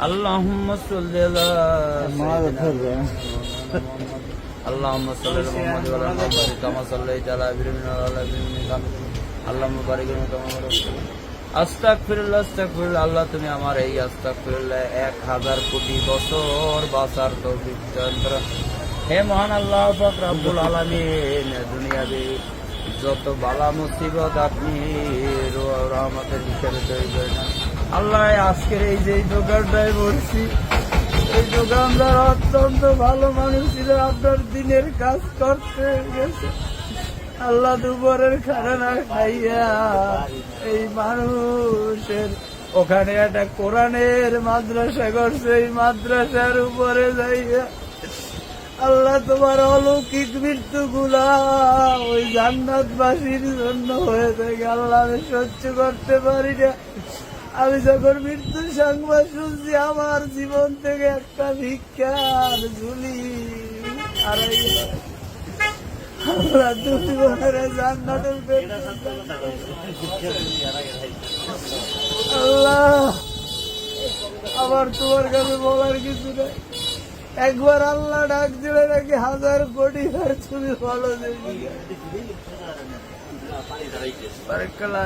اللهم صل على سيدنا محمد اللهم صل على محمد وعلى ال محمد كما صليت على ابراهيم وعلى ال ابراهيم انك حميد مجيد اللهم بارك لنا كما باركت আস্তাগফিরুল্লাহ আস্তাগফিরুল্লাহ আল্লাহ তুমি আমার এই আস্তাগফিরুল্লাহ এক হাজার কোটি বছর বাঁচার তৌফিক দান করো। হে মহান আল্লাহ পাক রব্বুল আলামিন দুনিয়াবে যত বালা মুসিবত আপনি র- রহমতের হিসেবে তৈরি করেন আল্লাহ, আজকের এই যে দোকানটায় বলছি, এই দোকানদার অত্যন্ত ভালো মানুষ ছিল আপনার দিনের কাজ করতে গেছে। আল্লাহ দুপুরের খানা খাইয়া এই মানুষের ওখানে একটা কোরআনের মাদ্রাসা করছে, এই মাদ্রাসার উপরে যাইয়া আল্লাহ তোমার অলৌকিক মৃত্যু গুলা ওই জান্নাতবাসীর জন্য হয়ে থাকে। আল্লাহ আমি সহ্য করতে পারি না। আমি যখন মৃত্যুর সংবাদ শুনছি আমার জীবন থেকে একটা ভিক্ষার ঝুলি গেল। আল্লাহ জান্নাতের আমার তোমার কাছে বলার কিছু নেই। একবার আল্লাহ ডাক দিলে নাকি হাজার কোটি বার তুমি বলো দেখি বারাকাল্লাহ।